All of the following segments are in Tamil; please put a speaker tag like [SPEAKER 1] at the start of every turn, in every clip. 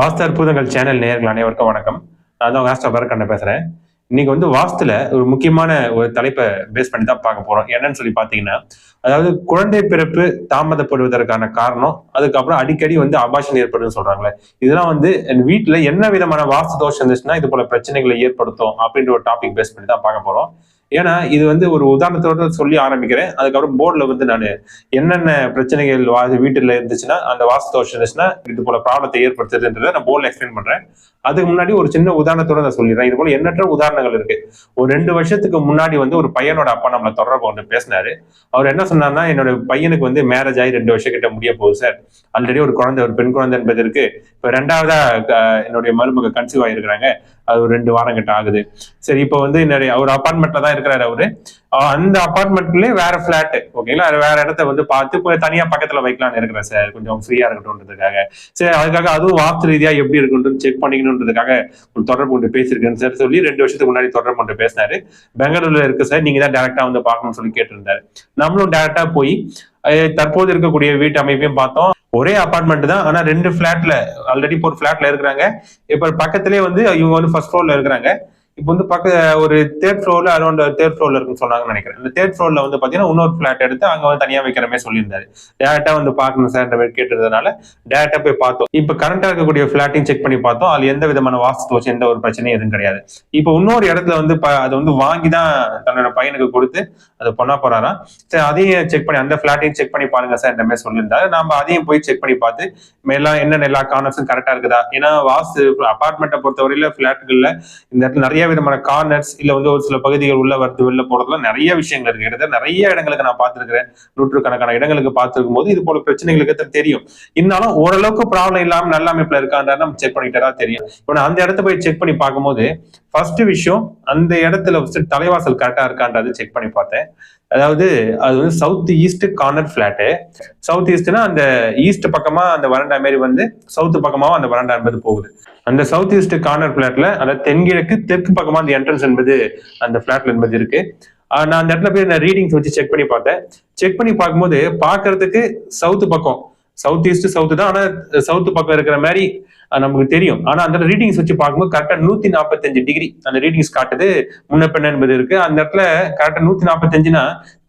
[SPEAKER 1] வாஸ்து அற்புதங்கள் சேனல் நேர்கள் அனைவருக்கும் வணக்கம் நான் தான் வாஸ்து பரக்கண்ண பேசுகிறேன் இன்னைக்கு வந்து வாஸ்துல ஒரு முக்கியமான ஒரு தலைப்பை பேஸ் பண்ணி தான் பார்க்க போகிறோம் என்னன்னு சொல்லி பார்த்தீங்கன்னா அதாவது குழந்தை பிறப்பு தாமதப்படுவதற்கான காரணம் அதுக்கப்புறம் அடிக்கடி வந்து அபாஷன் ஏற்படுதுன்னு சொல்றாங்களே இதெல்லாம் வந்து வீட்டில் என்ன விதமான வாஸ்து தோஷம் இருந்துச்சுன்னா இது போல பிரச்சனைகளை ஏற்படுத்தும் அப்படின்ற ஒரு டாபிக் பேஸ் பண்ணி தான் பார்க்க போகிறோம் ஏன்னா இது வந்து ஒரு உதாரணத்தோட சொல்லி ஆரம்பிக்கிறேன் அதுக்கப்புறம் போர்டில் வந்து நான் என்னென்ன பிரச்சனைகள் வா வீட்டில் இருந்துச்சுன்னா அந்த வாசத்தை தோஷம் இருந்துச்சுன்னா இது போல ப்ராப்ளத்தை ஏற்படுத்துதுன்றதை நான் போர்டில் எக்ஸ்பிளைன் பண்ணுறேன் அதுக்கு முன்னாடி ஒரு சின்ன உதாரணத்தோட நான் சொல்லிடுறேன் இது போல எண்ணற்ற உதாரணங்கள் இருக்கு ஒரு ரெண்டு வருஷத்துக்கு முன்னாடி வந்து ஒரு பையனோட அப்பா நம்மளை தொடர்பு வந்து பேசினாரு அவர் என்ன சொன்னார்னா என்னோட பையனுக்கு வந்து மேரேஜ் ஆகி ரெண்டு வருஷம் கிட்ட முடிய போகுது சார் ஆல்ரெடி ஒரு குழந்தை ஒரு பெண் குழந்தை என்பது இப்போ ரெண்டாவதா என்னுடைய மருமக கன்சீவ் ஆகிருக்கிறாங்க அது ஒரு ரெண்டு வாரம் கிட்ட ஆகுது சரி இப்போ வந்து என்னுடைய ஒரு அப்பார்ட்மெண்ட்ல தான் இருக்கிறாரு அவரு அந்த அப்பார்ட்மெண்ட்லயே வேற பிளாட் ஓகேங்களா வேற இடத்த வந்து பார்த்து தனியா பக்கத்துல வைக்கலாம்னு இருக்கிறேன் சார் கொஞ்சம் ஃப்ரீயா இருக்கட்டும்ன்றதுக்காக சரி அதுக்காக அதுவும் வார்த்தை ரீதியா எப்படி இருக்குன்னு செக் பண்ணிக்கணுன்றதுக்காக ஒரு தொடர்பு கொண்டு பேசியிருக்கேன் சார் சொல்லி ரெண்டு வருஷத்துக்கு முன்னாடி தொடர்பு கொண்டு பேசினாரு பெங்களூர்ல இருக்கு சார் நீங்க தான் டேரக்டா வந்து பார்க்கணும்னு சொல்லி கேட்டிருந்தாரு நம்மளும் டேரக்டா போய் தற்போது இருக்கக்கூடிய வீட்டு அமைப்பையும் பார்த்தோம் ஒரே அபார்ட்மெண்ட் தான் ஆனா ரெண்டு பிளாட்ல ஆல்ரெடி இப்போ ஒரு பிளாட்ல இருக்கிறாங்க இப்ப பக்கத்திலே வந்து இவங்க வந்து ஃபர்ஸ்ட் ஃபுளோர்ல இருக்கிறாங்க இப்போ வந்து பக்க ஒரு தேர்ட் ஃப்ளோர்ல அரௌண்ட் தேர்ட் ஃப்ளோர்ல இருக்குன்னு சொன்னாங்கன்னு நினைக்கிறேன் இந்த தேர்ட் ஃப்ளோர்ல வந்து பாத்தீங்கன்னா இன்னொரு ஃபிளாட் எடுத்து அங்க வந்து தனியா வைக்கிற மாதிரி சொல்லியிருந்தாரு டேரக்டா வந்து பாக்கணும் சார் பேர் கேட்டதுனால டேரக்டா போய் பார்த்தோம் இப்போ கரண்டா இருக்கக்கூடிய ஃபிளாட்டையும் செக் பண்ணி பார்த்தோம் அது எந்த விதமான வாஸ்து வச்சு எந்த ஒரு பிரச்சனையும் எதுவும் கிடையாது இப்போ இன்னொரு இடத்துல வந்து அதை வந்து வாங்கி தான் தன்னோட பையனுக்கு கொடுத்து அதை பண்ண போறாராம் சரி அதையும் செக் பண்ணி அந்த ஃபிளாட்டையும் செக் பண்ணி பாருங்க சார் என்ற மாதிரி சொல்லியிருந்தாரு நம்ம அதையும் போய் செக் பண்ணி பார்த்து மேலாம் என்னென்ன எல்லா கார்னர்ஸும் கரெக்டா இருக்குதா ஏன்னா வாஸ்து அபார்ட்மெண்ட்டை பொறுத்தவரையில ஃபிளாட்டுகள்ல இந்த இடத்துல நிறைய விதமான கார்னர்ஸ் இல்ல வந்து ஒரு சில பகுதிகள் உள்ள வருது வெளில போறதுல நிறைய விஷயங்கள் இருக்கு கிட்டத்தட்ட நிறைய இடங்களுக்கு நான் நூற்று நூற்றுக்கணக்கான இடங்களுக்கு பார்த்துருக்கும் போது இது போல பிரச்சனைகளுக்கு தெரியும் இருந்தாலும் ஓரளவுக்கு ப்ராப்ளம் இல்லாமல் நல்ல அமைப்புல இருக்கான்றா நம்ம செக் பண்ணிட்டதா தெரியும் இப்போ நான் அந்த இடத்த போய் செக் பண்ணி பார்க்கும்போது ஃபர்ஸ்ட் விஷயம் அந்த இடத்துல ஃபர்ஸ்ட் தலைவாசல் கரெக்டாக இருக்கான்றது செக் பண்ணி பார்த்தேன் அதாவது அது வந்து south east corner flat south ஈஸ்ட்னா அந்த ஈஸ்ட் பக்கமா அந்த வறண்டா மாரி வந்து சவுத் பக்கமாவும் அந்த வறண்டா என்பது போகுது அந்த சவுத் ஈஸ்ட் கார்னர் ஃபிளாட்ல அதாவது தென்கிழக்கு தெற்கு பக்கமா அந்த என்ட்ரன்ஸ் என்பது அந்த ஃபிளாட்ல என்பது இருக்கு நான் அந்த இடத்துல போய் நான் ரீடிங்ஸ் வச்சு செக் பண்ணி பார்த்தேன் செக் பண்ணி பார்க்கும்போது பார்க்கறதுக்கு சவுத் பக்கம் சவுத் ஈஸ்ட் சவுத் தான் ஆனால் சவுத் பக்கம் இருக்கிற மாதிரி நமக்கு தெரியும் ஆனா அந்த ரீடிங்ஸ் வச்சு பார்க்கும்போது கரெக்டா நூத்தி அஞ்சு டிகிரி அந்த ரீடிங்ஸ் காட்டுது முன்ன என்பது இருக்கு அந்த இடத்துல கரெக்டா நூத்தி நாற்பத்தஞ்சுனா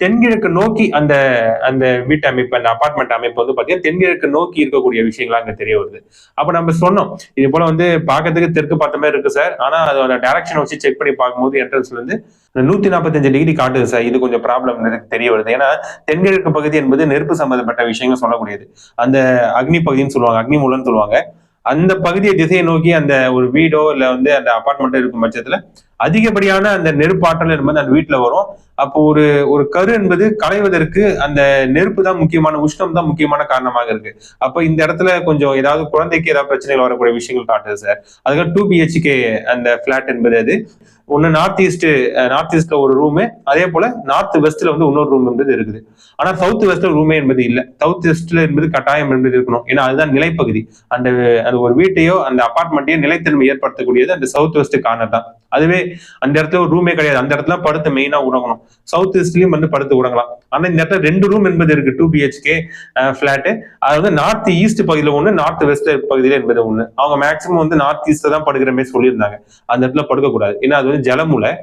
[SPEAKER 1] தென்கிழக்கு நோக்கி அந்த அந்த வீட்டு அமைப்பு அந்த அபார்ட்மெண்ட் அமைப்பு வந்து பாத்தீங்கன்னா தென்கிழக்கு நோக்கி இருக்கக்கூடிய விஷயங்களா அங்க தெரிய வருது அப்ப நம்ம சொன்னோம் இது போல வந்து பாக்கிறதுக்கு தெற்கு பார்த்த மாதிரி இருக்கு சார் ஆனா அதோட டைரக்ஷன் வச்சு செக் பண்ணி பார்க்கும்போது என்ட்ரன்ஸ்ல இருந்து நூத்தி நாற்பத்தஞ்சு டிகிரி காட்டுது சார் இது கொஞ்சம் ப்ராப்ளம் எனக்கு தெரிய வருது ஏன்னா தென்கிழக்கு பகுதி என்பது நெருப்பு சம்பந்தப்பட்ட விஷயங்கள் சொல்லக்கூடியது அந்த அக்னி பகுதின்னு சொல்லுவாங்க அக்னி மூலம்னு சொல்லுவாங்க அந்த பகுதியை திசையை நோக்கி அந்த ஒரு வீடோ இல்ல வந்து அந்த அப்பார்ட்மெண்ட்டோ இருக்கும் பட்சத்துல அதிகப்படியான அந்த நெருப்பாற்றல் என்பது அந்த வீட்டில் வரும் அப்போ ஒரு ஒரு கரு என்பது களைவதற்கு அந்த நெருப்பு தான் முக்கியமான உஷ்ணம் தான் முக்கியமான காரணமாக இருக்கு அப்போ இந்த இடத்துல கொஞ்சம் ஏதாவது குழந்தைக்கு ஏதாவது பிரச்சனைகள் வரக்கூடிய விஷயங்கள் காட்டுது சார் அதுக்காக டூ பிஹெச்கே அந்த பிளாட் என்பது அது ஒன்று நார்த் ஈஸ்ட் நார்த் ஈஸ்ட்ல ஒரு ரூமு அதே போல நார்த் வெஸ்ட்ல வந்து இன்னொரு ரூம் என்பது இருக்குது ஆனால் சவுத் வெஸ்ட்ல ரூமே என்பது இல்லை சவுத் வெஸ்ட்ல என்பது கட்டாயம் என்பது இருக்கணும் ஏன்னா அதுதான் நிலைப்பகுதி அந்த அந்த ஒரு வீட்டையோ அந்த அபார்ட்மெண்ட்டையோ நிலைத்தன்மை ஏற்படுத்தக்கூடியது அந்த சவுத் வெஸ்ட் கார்னர் தான் அதுவே அந்த இடத்துல ஒரு ரூமே கிடையாது அந்த இடத்துல படுத்து மெயினா உறங்கணும் சவுத் ஈஸ்ட்லயும் வந்து படுத்து உறங்கலாம் ஆனா இந்த இடத்துல ரெண்டு ரூம் என்பது இருக்கு டூ பிஹெச்கே பிளாட்டு அது வந்து நார்த் ஈஸ்ட் பகுதியில ஒண்ணு நார்த் வெஸ்ட் பகுதியில என்பது ஒண்ணு அவங்க மேக்சிமம் வந்து நார்த் ஈஸ்ட்ல தான் படுக்கிற மாதிரி சொல்லியிருந்தாங்க அந்த இடத்துல படுக்கக்கூடாது ஏன்னா அது வந்து ஜலமூலை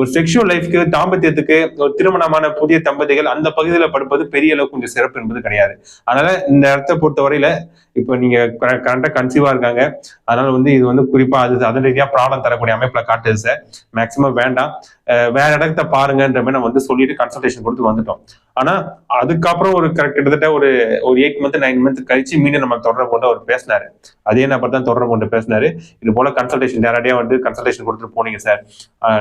[SPEAKER 1] ஒரு செக்ஷுவல் லைஃப்க்கு தாம்பத்தியத்துக்கு ஒரு திருமணமான புதிய தம்பதிகள் அந்த பகுதியில படுப்பது பெரிய அளவுக்கு கொஞ்சம் சிறப்பு என்பது கிடையாது அதனால இந்த இடத்தை பொறுத்த வரையில இப்போ நீங்க கரெக்டா கன்சீவா இருக்காங்க அதனால வந்து இது வந்து குறிப்பா அது அதன் ரீதியா ப்ராப்ளம் தரக்கூடிய அமைப்புல காட்டுது சார் மேக்சிமம் வேண்டாம் வேற இடத்த பாருங்கன்ற மாதிரி நம்ம வந்து சொல்லிட்டு கன்சல்டேஷன் கொடுத்து வந்துட்டோம் ஆனா அதுக்கப்புறம் ஒரு கரெக்ட் கிட்டத்தட்ட ஒரு ஒரு எயிட் மந்த் நைன் மந்த் கழிச்சு மீண்டும் நம்ம தொடர்பு கொண்டு அவர் பேசினாரு அதே நபர் தான் தொடர்பு கொண்டு பேசினாரு இது போல கன்சல்டேஷன் நேரடியாக வந்து கன்சல்டேஷன் கொடுத்துட்டு போனீங்க சார்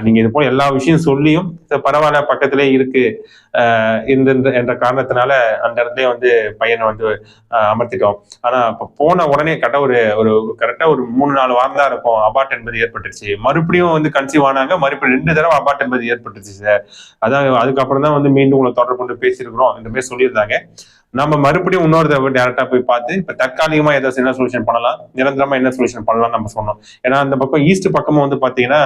[SPEAKER 1] நீங்க இது போல எல்லா விஷயம் சொல்லியும் பரவாயில்ல பக்கத்திலே இருக்கு இந்த என்ற காரணத்தினால அந்த இடத்துல வந்து பையனை வந்து அமர்த்திட்டோம் ஆனா இப்போ போன உடனே கரெக்டாக ஒரு ஒரு கரெக்டாக ஒரு மூணு நாலு வாரம் தான் இருக்கும் அபார்ட் என்பது ஏற்பட்டுருச்சு மறுபடியும் வந்து கன்சீவ் ஆனாங்க மறுபடியும் ரெண்டு தடவை அபார்ட் என்பது ஏற்பட்டுருச்சு சார் அதான் அதுக்கப்புறம் தான் வந்து மீண்டும் உங்களை தொடர்பு கொண்டு பேசியிருக்கிறோம் இந்த மாதிரி சொல்லியிருந்தாங்க நம்ம மறுபடியும் இன்னொரு டேரக்டா போய் பார்த்து இப்போ தற்காலிகமா ஏதாவது என்ன சொல்யூஷன் பண்ணலாம் நிரந்தரமா என்ன சொல்யூஷன் பண்ணலாம் நம்ம சொன்னோம் ஏன்னா அந்த பக்கம் ஈஸ்ட் பக்கமும் வந்து பாத்தீங்கன்னா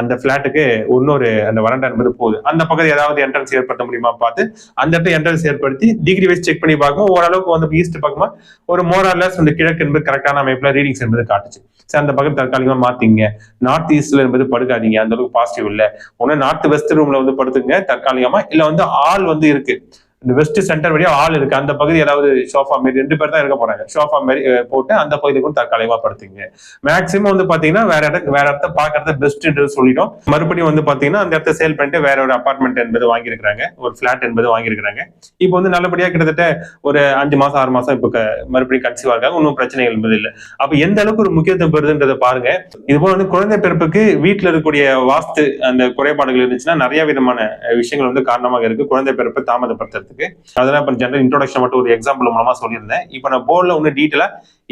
[SPEAKER 1] அந்த பிளாட்டுக்கு இன்னொரு அந்த வறண்டா என்பது போகுது அந்த பக்கத்து ஏதாவது என்ட்ரன்ஸ் ஏற்படுத்த முடியுமா பார்த்து அந்த இடத்துல என்ட்ரன்ஸ் ஏற்படுத்தி டிகிரி வைஸ் செக் பண்ணி பார்க்கும் ஓரளவுக்கு வந்து ஈஸ்ட் பக்கமா ஒரு மோரலஸ் அந்த கிழக்கு என்பது கரெக்டான அமைப்புல ரீடிங்ஸ் என்பது காட்டுச்சு சரி அந்த பக்கம் தற்காலிகமா மாத்தீங்க நார்த் ஈஸ்ட்ல என்பது படுக்காதீங்க அந்த அளவுக்கு பாசிட்டிவ் இல்லை ஒன்னு நார்த் வெஸ்ட் ரூம்ல வந்து படுத்துங்க தற்காலிகமா இல்ல வந்து ஆள் வந்து இருக்கு இந்த வெஸ்ட் சென்டர் வழியா ஆள் இருக்கு அந்த பகுதி ஏதாவது ஷோஃபா மாரி ரெண்டு பேர் தான் இருக்க போறாங்க ஷோஃபா மாரி போட்டு அந்த பகுதி கூட தற்காலிகமா படுத்துங்க மேக்சிமம் வந்து பாத்தீங்கன்னா வேற இடம் வேற இடத்த பாக்குறத பெஸ்ட் சொல்லிட்டோம் மறுபடியும் வந்து பாத்தீங்கன்னா அந்த இடத்த சேல் பண்ணிட்டு வேற ஒரு அபார்ட்மெண்ட் என்பது வாங்கியிருக்கிறாங்க ஒரு பிளாட் என்பது வாங்கியிருக்கிறாங்க இப்போ வந்து நல்லபடியா கிட்டத்தட்ட ஒரு அஞ்சு மாசம் ஆறு மாசம் இப்போ மறுபடியும் கட்சி வாங்க ஒன்றும் பிரச்சனைகள் என்பது இல்லை அப்ப எந்த அளவுக்கு ஒரு முக்கியத்துவம் பெறுதுன்றதை பாருங்க இது போல வந்து குழந்தை பிறப்புக்கு வீட்டில் இருக்கக்கூடிய வாஸ்து அந்த குறைபாடுகள் இருந்துச்சுன்னா நிறைய விதமான விஷயங்கள் வந்து காரணமாக இருக்கு குழந்தை பிறப்பு தாமதப்படுத்துறது பண்றதுக்கு அதெல்லாம் ஜென்ரல் இன்ட்ரோடக்ஷன் மட்டும் ஒரு எக்ஸாம்பிள் மூலமா சொல்லியிருந்தேன் இப்போ நான் போர்டில் ஒன்று டீட்டெயிலா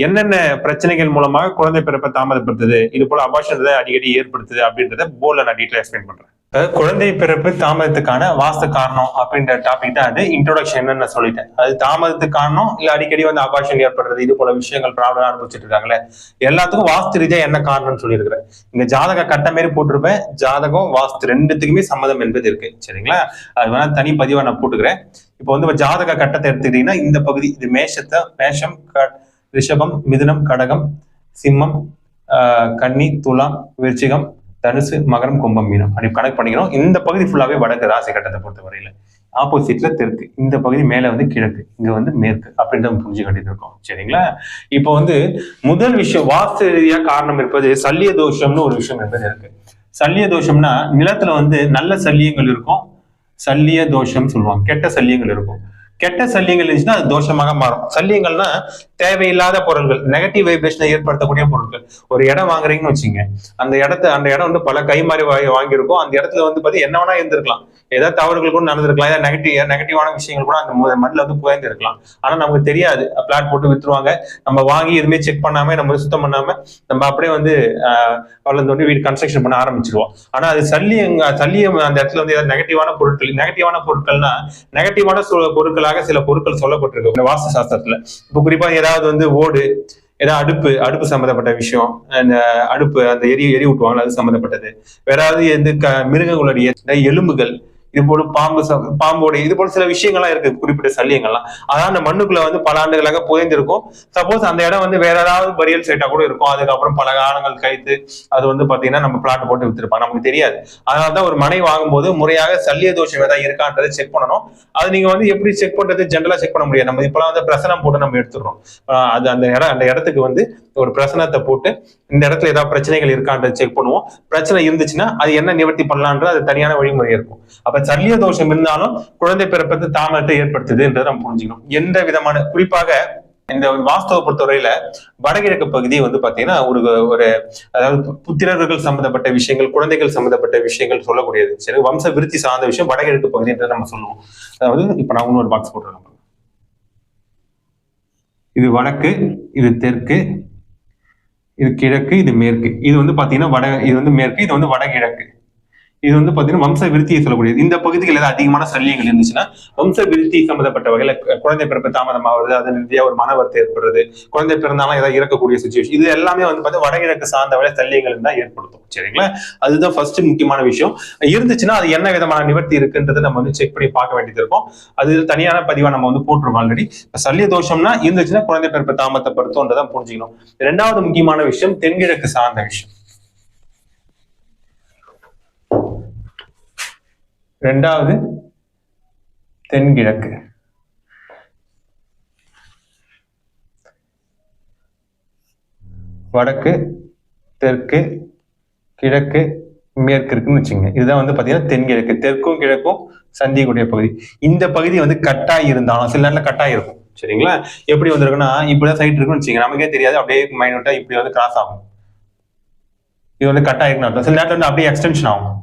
[SPEAKER 1] என்னென்ன பிரச்சனைகள் மூலமாக குழந்தை பிறப்பை தாமதப்படுத்துது இது போல அபாஷன் அடிக்கடி ஏற்படுத்துது அப்படின்றத போர்டில் நான் டீட்டெயில் எக்ஸ்பிளைன் பண்றேன் அதாவது குழந்தை பிறப்பு தாமதத்துக்கான வாஸ்து காரணம் அப்படின்ற டாபிக் தான் அது இன்ட்ரோடக்ஷன் நான் சொல்லிட்டேன் அது தாமதத்துக்கு காரணம் இல்லை அடிக்கடி வந்து அபாஷன் ஏற்படுறது இது போல விஷயங்கள் ப்ராப்ளம் ஆரம்பிச்சுட்டு இருக்காங்களே எல்லாத்துக்கும் வாஸ்து ரீதியாக என்ன காரணம்னு சொல்லியிருக்கிறேன் இங்க ஜாதக கட்ட மாரி போட்டிருப்பேன் ஜாதகம் வாஸ்து ரெண்டுத்துக்குமே சம்மதம் என்பது இருக்கு சரிங்களா அது வேணா தனி பதிவாக நான் போட்டுக்கிறேன் இப்போ வந்து ஜாதக கட்டத்தை எடுத்துக்கிட்டீங்கன்னா இந்த பகுதி இது மேஷத்தை மேஷம் ரிஷபம் மிதுனம் கடகம் சிம்மம் கன்னி துலாம் விருச்சிகம் தனுசு மகரம் கும்பம் மீனம் அப்படி கனெக்ட் பண்ணிக்கிறோம் இந்த பகுதி ஃபுல்லாகவே வடக்கு ராசி கட்டத்தை பொறுத்த வரையில் ஆப்போசிட்ல தெற்கு இந்த பகுதி மேலே வந்து கிழக்கு இங்கே வந்து மேற்கு அப்படின்றத புரிஞ்சு கட்டிட்டு இருக்கோம் சரிங்களா இப்போ வந்து முதல் விஷயம் வாஸ்து ரீதியா காரணம் இருப்பது சல்லிய தோஷம்னு ஒரு விஷயம் என்பது இருக்கு சல்லிய தோஷம்னா நிலத்துல வந்து நல்ல சல்லியங்கள் இருக்கும் சல்லிய தோஷம் சொல்லுவாங்க கெட்ட சல்லியங்கள் இருக்கும் கெட்ட சல்லியங்கள் இருந்துச்சுன்னா அது தோஷமாக மாறும் சல்லியங்கள்னா தேவையில்லாத பொருட்கள் நெகட்டிவ் வைப்ரேஷனை ஏற்படுத்தக்கூடிய பொருட்கள் ஒரு இடம் வாங்குறீங்கன்னு வச்சுங்க அந்த இடத்த அந்த இடம் வந்து பல கை மாறி வாங்கியிருக்கும் அந்த இடத்துல வந்து பார்த்தீங்கன்னா என்ன வேணா இருந்திருக்கலாம் ஏதாவது தவறுகள் கூட நடந்திருக்கலாம் ஏதாவது நெகட்டிவ் நெகட்டிவான விஷயங்கள் கூட அந்த மண்ணில் வந்து புகைந்திருக்கலாம் ஆனால் நமக்கு தெரியாது பிளாட் போட்டு வித்துருவாங்க நம்ம வாங்கி எதுவுமே செக் பண்ணாம நம்ம சுத்தம் பண்ணாம நம்ம அப்படியே வந்து வளர்ந்து வந்து வீடு கன்ஸ்ட்ரக்ஷன் பண்ண ஆரம்பிச்சிருவோம் ஆனால் அது சல்லியங்க சல்லியம் அந்த இடத்துல வந்து ஏதாவது நெகட்டிவான பொருட்கள் நெகட்டிவான பொருட்கள்னா நெகட்டிவான பொருட்கள் தொடர்பாக சில பொருட்கள் சொல்லப்பட்டிருக்கு இந்த வாஸ்து சாஸ்திரத்துல இப்போ குறிப்பா ஏதாவது வந்து ஓடு ஏதாவது அடுப்பு அடுப்பு சம்மந்தப்பட்ட விஷயம் அந்த அடுப்பு அந்த எரி எரி ஊட்டுவாங்க அது சம்மந்தப்பட்டது வேறாவது எந்த க மிருகங்களுடைய எலும்புகள் இது போல பாம்பு பாம்போட இது போல சில விஷயங்கள்லாம் இருக்கு குறிப்பிட்ட சல்லியங்கள்லாம் அதான் அந்த மண்ணுக்குள்ள வந்து பல ஆண்டுகளாக புதைந்திருக்கும் சப்போஸ் அந்த இடம் வந்து வேற ஏதாவது பரியல் சைட்டா கூட இருக்கும் அதுக்கப்புறம் பல காலங்கள் கழித்து அது வந்து பாத்தீங்கன்னா நம்ம பிளாட் போட்டு வித்திருப்பாங்க நமக்கு தெரியாது அதனாலதான் ஒரு மனை வாங்கும்போது முறையாக சல்லிய தோஷம் ஏதாவது இருக்கான்றதை செக் பண்ணணும் அது நீங்க வந்து எப்படி செக் பண்றது ஜென்ரலா செக் பண்ண முடியாது நம்ம இப்பெல்லாம் வந்து பிரசனம் போட்டு நம்ம எடுத்துடுறோம் அது அந்த இடம் அந்த இடத்துக்கு வந்து ஒரு பிரசனத்தை போட்டு இந்த இடத்துல ஏதாவது பிரச்சனைகள் இருக்கான்றதை செக் பண்ணுவோம் பிரச்சனை இருந்துச்சுன்னா அது என்ன நிவர்த்தி பண்ணலான்றது அது தனியான வழிமுறை இருக்கும் அப்ப அப்ப சல்லிய தோஷம் இருந்தாலும் குழந்தை பிறப்பது தாமதத்தை என்று நம்ம புரிஞ்சுக்கணும் எந்த விதமான குறிப்பாக இந்த வாஸ்தவ பொறுத்தவரையில வடகிழக்கு பகுதி வந்து பாத்தீங்கன்னா ஒரு ஒரு அதாவது புத்திரர்கள் சம்பந்தப்பட்ட விஷயங்கள் குழந்தைகள் சம்பந்தப்பட்ட விஷயங்கள் சொல்லக்கூடியது சரி வம்ச விருத்தி சார்ந்த விஷயம் வடகிழக்கு பகுதின்றதை நம்ம சொல்லுவோம் அதாவது இப்ப நான் இன்னொரு பாக்ஸ் போட்டுருக்கேன் இது வடக்கு இது தெற்கு இது கிழக்கு இது மேற்கு இது வந்து பாத்தீங்கன்னா வட இது வந்து மேற்கு இது வந்து வடகிழக்கு இது வந்து பாத்தீங்கன்னா வம்ச விருத்தியை சொல்லக்கூடியது இந்த பகுதிகள் ஏதாவது அதிகமான சல்லியங்கள் இருந்துச்சுன்னா வம்ச விருத்தி சம்பந்தப்பட்ட வகையில குழந்தை பிறப்பு தாமதம் ஆகுறது அது நிறைய ஒரு மன வருத்தம் ஏற்படுறது குழந்தை பிறந்தாலும் ஏதாவது இறக்கக்கூடிய சுச்சுவேஷன் இது எல்லாமே வந்து பார்த்தீங்கன்னா வடகிழக்கு சார்ந்த வகையில சல்லியங்கள் தான் ஏற்படுத்தும் சரிங்களா அதுதான் ஃபர்ஸ்ட் முக்கியமான விஷயம் இருந்துச்சுன்னா அது என்ன விதமான நிவர்த்தி இருக்குன்றதை நம்ம வந்து செக் பண்ணி பார்க்க வேண்டியது இருக்கும் அது தனியான பதிவா நம்ம வந்து போட்டுருவோம் ஆல்ரெடி சல்லிய தோஷம்னா இருந்துச்சுன்னா குழந்தை பிறப்பு தாமதப்படுத்தும்ன்றதான் புரிஞ்சுக்கணும் ரெண்டாவது முக்கியமான விஷயம் தென்கிழக்கு சார்ந்த விஷயம் ரெண்டாவது தென்கிழக்கு வடக்கு தெற்கு கிழக்கு மேற்கு இருக்குன்னு வச்சுங்க இதுதான் வந்து பாத்தீங்கன்னா தென்கிழக்கு தெற்கும் கிழக்கும் சந்திக்கூடிய பகுதி இந்த பகுதி வந்து கட்டாய் இருந்தாலும் சில நேரத்தில் கட்டாய் இருக்கும் சரிங்களா எப்படி வந்திருக்குன்னா இப்படிதான் சைட் இருக்குன்னு வச்சுங்க நமக்கே தெரியாது அப்படியே மைனூட்டா இப்படி வந்து கிராஸ் ஆகும் இது வந்து கட்டாயிருக்குன்னு அர்த்தம் சில நேரத்தில் வந்து அப்படியே எக்ஸ்டென்ஷன் ஆகும்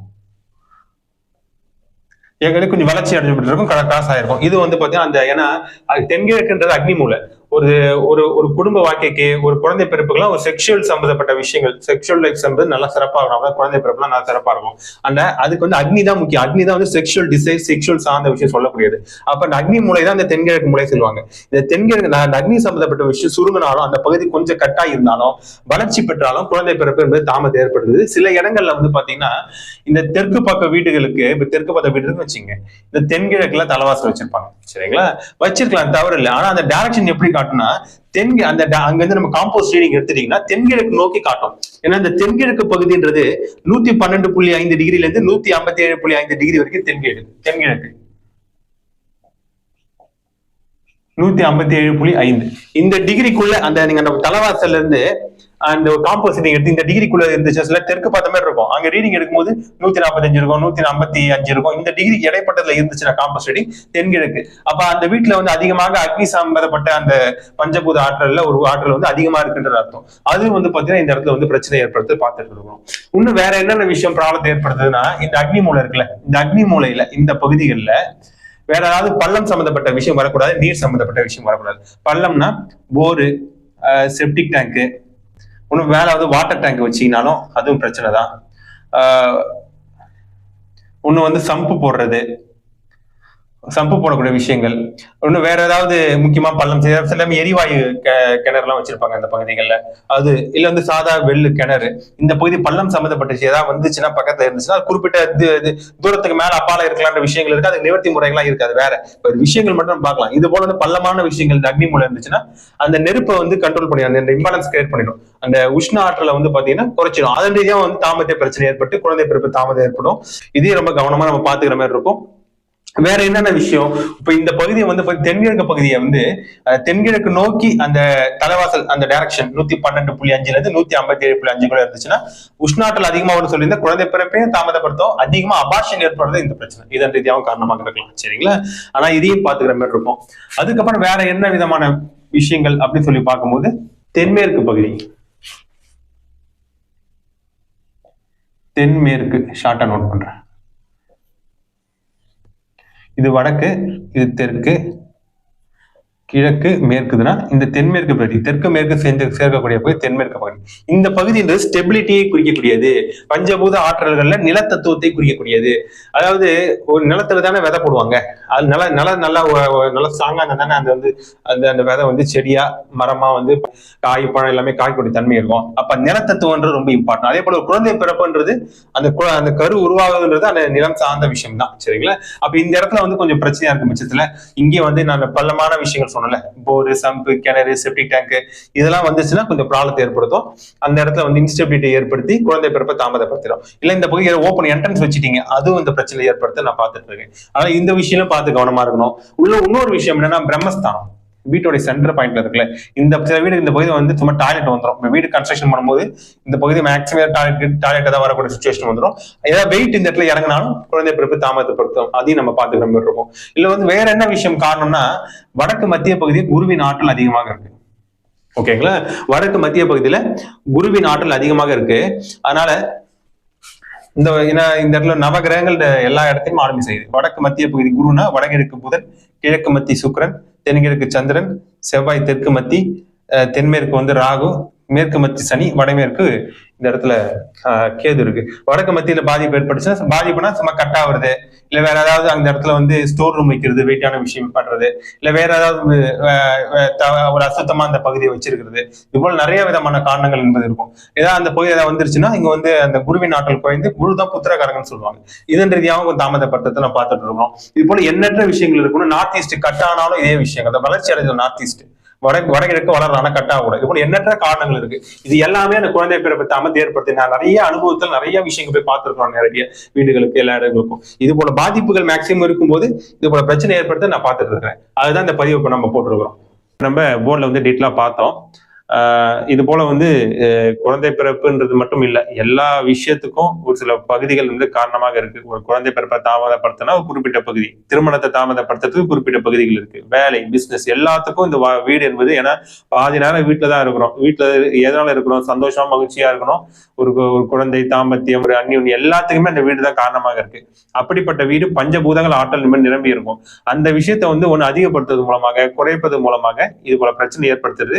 [SPEAKER 1] எங்களுக்கு கொஞ்சம் வளர்ச்சி அடைஞ்சப்பட்டிருக்கும் இருக்கும் காசாயிருக்கும் இது வந்து பாத்தீங்கன்னா அந்த ஏன்னா தென்கிழக்குன்றது அக்னி மூலை ஒரு ஒரு ஒரு குடும்ப வாழ்க்கைக்கு ஒரு குழந்தை பிறப்புக்கெல்லாம் ஒரு செக்ஷுவல் சம்பந்தப்பட்ட விஷயங்கள் செக்ஷுவல் லைஃப் என்பது நல்லா சிறப்பாக இருக்கும் குழந்தை பிறப்புலாம் நல்லா சிறப்பாக இருக்கும் அந்த அதுக்கு வந்து அக்னி தான் முக்கியம் அக்னி தான் வந்து செக்ஷுவல் டிசைஸ் செக்ஷுவல் சார்ந்த விஷயம் சொல்லக்கூடியது அப்ப அந்த அக்னி மூலை தான் அந்த தென்கிழக்கு மூலை சொல்லுவாங்க இந்த தென்கிழக்கு அந்த அக்னி சம்பந்தப்பட்ட விஷயம் சுருங்கினாலும் அந்த பகுதி கொஞ்சம் கட்டாய் இருந்தாலும் வளர்ச்சி பெற்றாலும் குழந்தை பிறப்பு என்பது தாமதம் ஏற்படுது சில இடங்கள்ல வந்து பாத்தீங்கன்னா இந்த தெற்கு பக்க வீடுகளுக்கு இப்ப தெற்கு பக்க வீடுன்னு வச்சுங்க இந்த தென்கிழக்குல தலைவாசல் வச்சிருப்பாங்க சரிங்களா வச்சிருக்கலாம் தவறு இல்லை ஆனா அந்த டைரக்ஷன் எப்படி காட்டுனா தென் அந்த அங்க இருந்து நம்ம காம்போஸ்ட் ரீடிங் எடுத்துட்டீங்கன்னா தென்கிழக்கு நோக்கி காட்டும் ஏன்னா இந்த தென்கிழக்கு பகுதின்றது நூத்தி பன்னெண்டு புள்ளி ஐந்து டிகிரில இருந்து நூத்தி ஐம்பத்தி ஏழு புள்ளி ஐந்து டிகிரி வரைக்கும் தென்கிழக்கு தென்கிழக்கு நூத்தி ஐம்பத்தி ஏழு புள்ளி ஐந்து இந்த டிகிரிக்குள்ள அந்த நீங்க நம்ம தலைவாசல்ல இருந்து அந்த காம்போசிட்டிங் எடுத்து இந்த டிகிரிக்குள்ள இருந்துச்சுல தெற்கு பார்த்த மாதிரி இருக்கும் அங்க ரீடிங் எடுக்கும்போது நூத்தி நாற்பத்தஞ்சு இருக்கும் நூத்தி ஐம்பத்தி அஞ்சு இருக்கும் இந்த டிகிரி இடைப்பட்டதுல இருந்துச்சுன்னா காம்போசிட்டிங் தென்கிழக்கு அப்ப அந்த வீட்டுல வந்து அதிகமாக அக்னி சம்பந்தப்பட்ட அந்த பஞ்சபூத ஆற்றல்ல ஒரு ஆற்றல் வந்து அதிகமா இருக்குன்ற அர்த்தம் அது வந்து பாத்தீங்கன்னா இந்த இடத்துல வந்து பிரச்சனை ஏற்படுத்து பார்த்துட்டு இருக்கோம் இன்னும் வேற என்னென்ன விஷயம் ப்ராப்ளத்தை ஏற்படுத்துதுன்னா இந்த அக்னி மூலை இருக்குல்ல இந்த அக்னி மூலையில இந்த பகுதிகளில் வேற ஏதாவது பள்ளம் சம்பந்தப்பட்ட விஷயம் வரக்கூடாது நீர் சம்பந்தப்பட்ட விஷயம் வரக்கூடாது பள்ளம்னா போரு செப்டிக் டேங்கு ஒன்று மேலே வந்து வாட்டர் டேங்க் வச்சிங்கனாலும் அதுவும் பிரச்சனை தான் ஒன்று வந்து சம்பு போடுறது சம்பு போடக்கூடிய விஷயங்கள் இன்னும் வேற ஏதாவது முக்கியமா பள்ளம் செய்ய சில எரிவாயு கிணறுலாம் வச்சிருப்பாங்க அந்த பகுதிகளில் அது இல்ல வந்து சாதா வெள்ளு கிணறு இந்த பகுதி பள்ளம் சம்மந்தப்பட்ட ஏதாவது வந்துச்சுன்னா பக்கத்துல இருந்துச்சுன்னா குறிப்பிட்ட தூரத்துக்கு மேல அப்பால இருக்கலாம்ன்ற விஷயங்கள் இருக்கு அது நிவர்த்தி முறைகள்லாம் இருக்காது வேற விஷயங்கள் மட்டும் பார்க்கலாம் இது போல வந்து பள்ளமான விஷயங்கள் இந்த அக்னி மூலம் இருந்துச்சுன்னா அந்த நெருப்பை வந்து கண்ட்ரோல் பண்ணிடும் அந்த இம்பாலன்ஸ் கிரியேட் பண்ணிடும் அந்த உஷ்ண ஆற்றலை வந்து பாத்தீங்கன்னா குறைச்சிடும் அதன் ரீதியாக வந்து தாமதத்தை பிரச்சனை ஏற்பட்டு குழந்தை பிறப்பு தாமதம் ஏற்படும் இதையும் ரொம்ப கவனமா நம்ம பாத்துக்கிற மாதிரி இருக்கும் வேற என்னென்ன விஷயம் இப்ப இந்த பகுதியை வந்து தென்கிழக்கு பகுதியை வந்து தென்கிழக்கு நோக்கி அந்த தலைவாசல் அந்த டைரக்ஷன் நூத்தி பன்னெண்டு புள்ளி அஞ்சுல இருந்து நூத்தி ஐம்பத்தி ஏழு புள்ளி அஞ்சு கூட இருந்துச்சுன்னா உஷ்ணாற்றல் அதிகமா வரும் சொல்லியிருந்த குழந்தை பிறப்பையும் தாமதப்படுத்தும் அதிகமா அபாஷன் ஏற்படுறது இந்த பிரச்சனை இதன் ரீதியாகவும் காரணமாக இருக்கலாம் சரிங்களா ஆனா இதையும் பாத்துக்கிற மாதிரி இருக்கும் அதுக்கப்புறம் வேற என்ன விதமான விஷயங்கள் அப்படின்னு சொல்லி பார்க்கும்போது தென்மேற்கு பகுதி தென்மேற்கு ஷார்ட்டா நோட் பண்றேன் இது வடக்கு இது தெற்கு கிழக்கு மேற்குதுன்னா இந்த தென்மேற்கு பகுதி தெற்கு மேற்கு சேர்ந்து சேர்க்கக்கூடிய பகுதி தென்மேற்கு பகுதி இந்த பகுதி என்பது ஸ்டெபிலிட்டியை குறிக்கக்கூடியது பஞ்சபூத ஆற்றல்கள்ல நிலத்தத்துவத்தை குறிக்கக்கூடியது அதாவது ஒரு நிலத்துல தானே விதை போடுவாங்க அது நல்ல நில நல்லா நல்ல ஸ்ட்ராங்கா தானே அந்த வந்து அந்த அந்த விதை வந்து செடியா மரமா வந்து காய் பழம் எல்லாமே காய்க்கூடிய தன்மை இருக்கும் அப்ப நிலத்தத்துவன்றது ரொம்ப இம்பார்ட்டன் அதே போல குழந்தை பிறப்புன்றது அந்த அந்த கரு உருவாகுதுன்றது அந்த நிலம் சார்ந்த விஷயம் தான் சரிங்களா அப்ப இந்த இடத்துல வந்து கொஞ்சம் பிரச்சனையா இருக்கும் பட்சத்துல இங்கே வந்து நான் பள்ளமான விஷயங்கள் சொன்னல போர் சம்பு கிணறு செப்டிக் டேங்க் இதெல்லாம் வந்துச்சுன்னா கொஞ்சம் ப்ராப்ளத்தை ஏற்படுத்தும் அந்த இடத்துல வந்து இன்ஸ்டபிலிட்டி ஏற்படுத்தி குழந்தை பிறப்ப தாமதப்படுத்திடும் இல்ல இந்த பக்கம் ஓப்பன் என்ட்ரன்ஸ் வச்சுட்டீங்க அதுவும் இந்த பிரச்சனை ஏற்படுத்த நான் பார்த்துட்டு இருக்கேன் ஆனால் இந்த விஷயம் பார்த்து கவனமா இருக்கணும் உள்ள இன்னொரு விஷயம் என்னன்னா பிரம்மஸ்தானம் வீட்டுடைய சென்டர் பாயிண்ட்ல இருக்குல்ல இந்த சில வீடு இந்த பகுதி வந்து சும்மா டாய்லெட் வந்துடும் வீடு கன்ஸ்ட்ரக்ஷன் பண்ணும்போது இந்த பகுதி மேக்ஸிமம் டாய்லெட் டாய்லெட் தான் வரக்கூடிய சுச்சுவேஷன் வந்துடும் ஏதாவது வெயிட் இந்த இடத்துல இறங்கினாலும் குழந்தை பிறப்பு தாமதப்படுத்தும் அதையும் நம்ம பார்த்துக்கிற மாதிரி இருக்கும் இல்லை வந்து வேற என்ன விஷயம் காரணம்னா வடக்கு மத்திய பகுதி குருவின் ஆற்றல் அதிகமாக இருக்கு ஓகேங்களா வடக்கு மத்திய பகுதியில குருவின் ஆற்றல் அதிகமாக இருக்கு அதனால இந்த ஏன்னா இந்த இடத்துல நவகிரகங்கள் எல்லா இடத்தையும் ஆளுமை செய்யுது வடக்கு மத்திய பகுதி குருனா வடகிழக்கு புதன் கிழக்கு மத்திய சுக்கரன் தென்கிழக்கு சந்திரன் செவ்வாய் தெற்கு மத்தி தென்மேற்கு வந்து ராகு மேற்கு மத்திய சனி வடமேற்கு இந்த இடத்துல கேது இருக்கு வடக்கு மத்தியில பாதிப்பு ஏற்பட்டுச்சுன்னா பாதிப்புனா சும்மா கட் ஆகுறது இல்ல வேற ஏதாவது அந்த இடத்துல வந்து ஸ்டோர் ரூம் வைக்கிறது வெயிட்டான விஷயம் பண்றது இல்ல வேற ஏதாவது ஒரு அசுத்தமா அந்த பகுதியை வச்சிருக்கிறது இதுபோல் நிறைய விதமான காரணங்கள் என்பது இருக்கும் ஏதாவது அந்த பகுதி ஏதாவது வந்துருச்சுன்னா இங்க வந்து அந்த குருவின் நாட்கள் குறைந்து குரு தான் புத்திரகாரங்கன்னு சொல்லுவாங்க இதன் ரீதியாகவும் தாமதப்படுத்தத்தை நம்ம பார்த்துட்டு இருக்கோம் இது போல எண்ணற்ற விஷயங்கள் இருக்கணும் நார்த் ஈஸ்ட் கட் ஆனாலும் இதே விஷயங்கள் வளர்ச்சி அடைஞ்ச நார்த் ஈஸ்ட் வட வடகிழக்கு வளர்றான கட்டாகக்கூடாது இது போல எண்ணற்ற காரணங்கள் இருக்கு இது எல்லாமே அந்த குழந்தை பிறப்பை தாமத்தை ஏற்படுத்தி நான் நிறைய அனுபவத்தில் நிறைய விஷயங்கள் போய் பார்த்துருக்கோம் நிறைய வீடுகளுக்கு எல்லா இடங்களுக்கும் இது போல பாதிப்புகள் மேக்சிமம் இருக்கும்போது இது போல பிரச்சனை ஏற்படுத்த நான் பார்த்துட்டு இருக்கிறேன் அதுதான் இந்த பதிவு நம்ம போட்டிருக்கிறோம் நம்ம போர்டில் வந்து டீட்டெயிலாக பார்த்தோம் இது போல வந்து குழந்தை பிறப்புன்றது மட்டும் இல்லை எல்லா விஷயத்துக்கும் ஒரு சில பகுதிகள் வந்து காரணமாக இருக்கு ஒரு குழந்தை பிறப்பை தாமதப்படுத்தினா ஒரு குறிப்பிட்ட பகுதி திருமணத்தை தாமதப்படுத்துறதுக்கு குறிப்பிட்ட பகுதிகள் இருக்கு வேலை பிசினஸ் எல்லாத்துக்கும் இந்த வீடு என்பது ஏன்னா பாதி நேரம் வீட்டில் தான் இருக்கிறோம் வீட்டில் எதனால இருக்கிறோம் சந்தோஷமா மகிழ்ச்சியா இருக்கணும் ஒரு ஒரு குழந்தை தாம்பத்தியம் ஒரு அந்நியம் எல்லாத்துக்குமே அந்த வீடு தான் காரணமாக இருக்கு அப்படிப்பட்ட வீடு பஞ்சபூதங்கள் ஆற்றல் நிரம்பி இருக்கும் அந்த விஷயத்த வந்து ஒன்று அதிகப்படுத்துறது மூலமாக குறைப்பது மூலமாக இது போல பிரச்சனை ஏற்படுத்துறது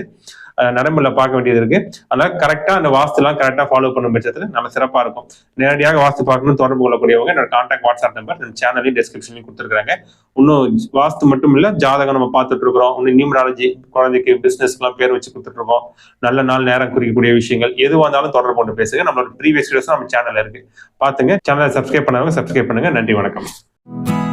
[SPEAKER 1] நடைமுறையில் பார்க்க வேண்டியது இருக்கு அதனால கரெக்டா அந்த வாஸ்து எல்லாம் கரெக்டா ஃபாலோ பண்ணும் பட்சத்தில் நல்ல சிறப்பா இருக்கும் நேரடியாக வாஸ்து பார்க்கணும் தொடர்பு கொள்ளக்கூடியவங்க என்னோட கான்டாக்ட் வாட்ஸ்அப் நம்பர் நம்ம சேனலையும் டிஸ்கிரிப்ஷன்லையும் கொடுத்துருக்காங்க இன்னும் வாஸ்து மட்டும் இல்ல ஜாதகம் நம்ம பார்த்துட்டு இருக்கிறோம் இன்னும் நியூமராலஜி குழந்தைக்கு எல்லாம் பேர் வச்சு கொடுத்துட்டு இருக்கோம் நல்ல நாள் நேரம் குறிக்கக்கூடிய விஷயங்கள் எதுவாக இருந்தாலும் தொடர்பு கொண்டு பேசுங்க நம்மளோட ப்ரீவியஸ் வீடியோஸ் நம்ம சேனல் இருக்கு பாத்துங்க சேனலை சப்ஸ்கிரைப் பண்ணவங்க சப்ஸ்கிரைப் பண்ணுங்க நன்றி வணக்கம்